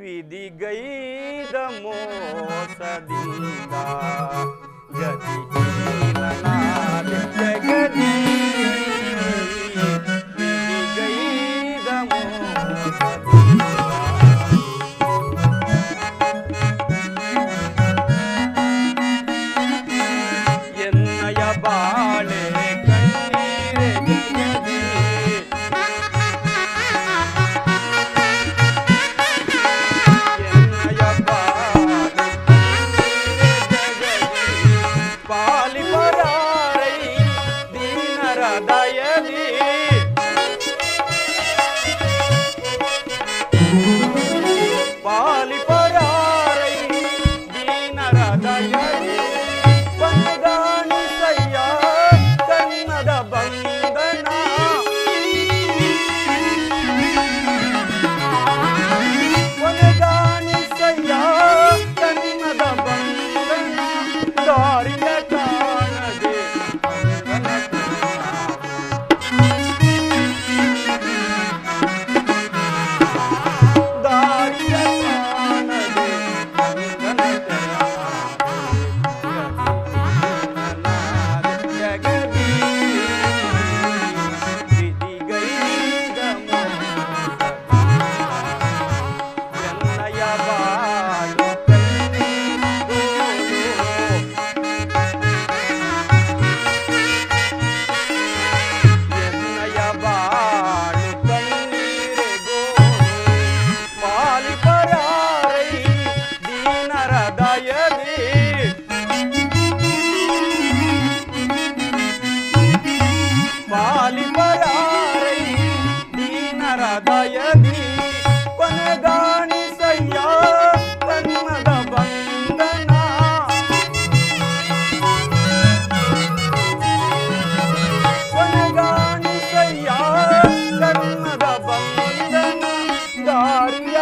ವಿಧಿಗೈದ ಮೋಸದಿಂದ ಗತಿಹೀನನಾದೆ ಜಗದಿ ವಿಧಿಗೈದ ಮೋಸದಿಂದ ಎನ್ನಯ ಬಾಳೆ ಕಣ್ಣೀರೆ પાલી પરાઈ દીન હૃદય દી పాలి పరారై దీనర దయది కొనగాని సయ్యా కన్నద బందన కొనగాని సయ్యా కన్నద బందన దారియ